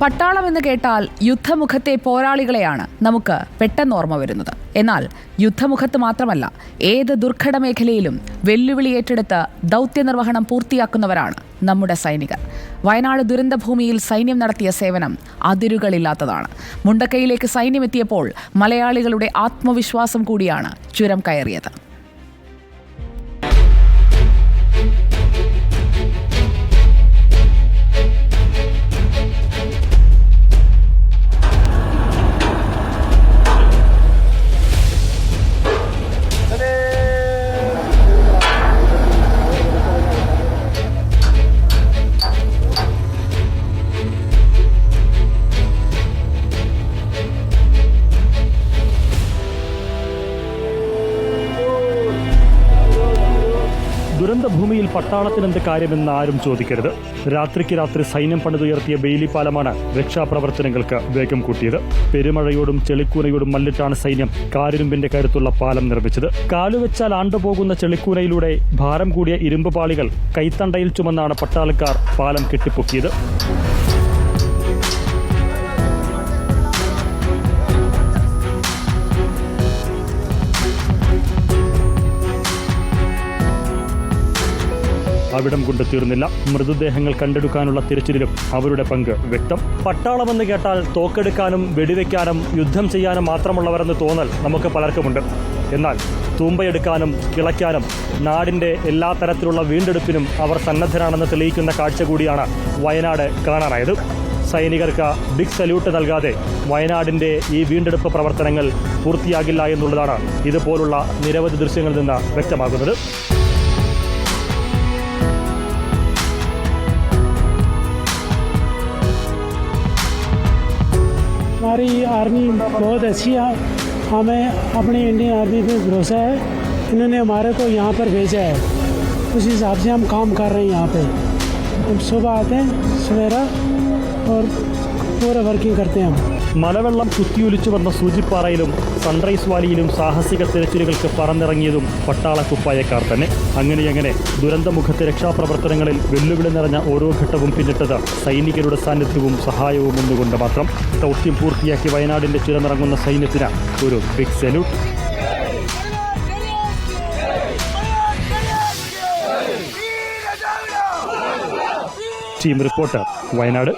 പട്ടാളം എന്ന് കേട്ടാൽ യുദ്ധമുഖത്തെ പോരാളികളെയാണ് നമുക്ക് പെട്ടെന്ന് ഓർമ്മ വരുന്നത്. എന്നാൽ യുദ്ധമുഖത്ത് മാത്രമല്ല ഏത് ദുർഘട മേഖലയിലും വെല്ലുവിളി ഏറ്റെടുത്ത് ദൗത്യനിർവഹണം പൂർത്തിയാക്കുന്നവരാണ് നമ്മുടെ സൈനികർ. വയനാട് ദുരന്തഭൂമിയിൽ സൈന്യം നടത്തിയ സേവനം അതിരുകളില്ലാത്തതാണ്. മുണ്ടക്കൈയിലേക്ക് സൈന്യമെത്തിയപ്പോൾ മലയാളികളുടെ ആത്മവിശ്വാസം കൂടിയാണ് ചുരം കയറിയത്. ദുരന്തഭൂമിയിൽ പട്ടാളത്തിനെന്ത് കാര്യമെന്ന് ആരും ചോദിക്കരുത്. രാത്രിക്ക് രാത്രി സൈന്യം പണിതുയർത്തിയ ബെയിലിപ്പാലമാണ് രക്ഷാപ്രവർത്തനങ്ങൾക്ക് വേഗം കൂട്ടിയത്. പെരുമഴയോടും ചെളിക്കൂനയോടും മല്ലിട്ടാണ് സൈന്യം കാരിരുമ്പിന്റെ കരുത്തുള്ള പാലം നിർമ്മിച്ചത്. കാലുവെച്ചാൽ ആണ്ടുപോകുന്ന ചെളിക്കൂനയിലൂടെ ഭാരം കൂടിയ ഇരുമ്പ് പാളികൾ കൈത്തണ്ടയിൽ ചുമന്നാണ് പട്ടാളക്കാർ പാലം കെട്ടിപ്പൊക്കിയത്. അവിടം കൊണ്ട് തീർന്നില്ല. മൃതദേഹങ്ങൾ കണ്ടെടുക്കാനുള്ള തിരച്ചിലും അവരുടെ പങ്ക് വ്യക്തം. പട്ടാളമെന്ന് കേട്ടാൽ തോക്കെടുക്കാനും വെടിവെക്കാനും യുദ്ധം ചെയ്യാനും മാത്രമുള്ളവരെന്ന് തോന്നൽ നമുക്ക് പലർക്കുമുണ്ട്. എന്നാൽ തൂമ്പയെടുക്കാനും കിളയ്ക്കാനും നാടിന്റെ എല്ലാ തരത്തിലുള്ള വീണ്ടെടുപ്പിനും അവർ സന്നദ്ധരാണെന്ന് തെളിയിക്കുന്ന കാഴ്ച കൂടിയാണ് വയനാട് കാണാനായത്. സൈനികർക്ക് ബിഗ് സല്യൂട്ട് നൽകാതെ വയനാടിന്റെ ഈ വീണ്ടെടുപ്പ് പ്രവർത്തനങ്ങൾ പൂർത്തിയാകില്ല എന്നുള്ളതാണ് ഇതുപോലുള്ള നിരവധി ദൃശ്യങ്ങളിൽ നിന്ന് വ്യക്തമാകുന്നത്. हमारी आर्मी बहुत अच्छी है। हमें अपनी इंडियन आर्मी पे भरोसा है। इन्होंने हमारे को यहाँ पर भेजा है। उस हिसाब से हम काम कर रहे हैं यहाँ पे। हम सुबह आते हैं, सवेरा और पूरा वर्किंग करते हैं हम മലവെള്ളം കുത്തിയൊലിച്ചു വന്ന സൂചിപ്പാറയിലും സൺറൈസ് വാലിയിലും സാഹസിക തിരച്ചിലുകൾക്ക് പറന്നിറങ്ങിയതും പട്ടാള കുപ്പായക്കാർ തന്നെ അങ്ങനെ അങ്ങനെ ദുരന്തമുഖത്തെ രക്ഷാപ്രവർത്തനങ്ങളിൽ വെല്ലുവിളി നിറഞ്ഞ ഓരോ ഘട്ടവും പിന്നിട്ടത് സൈനികരുടെ സാന്നിധ്യവും സഹായവും ഒന്നുകൊണ്ട് മാത്രം ദൗത്യം പൂർത്തിയാക്കി വയനാടിന്റെ ചിരനിറങ്ങുന്ന സൈന്യത്തിന് ഒരു big salute team reporter Wayanad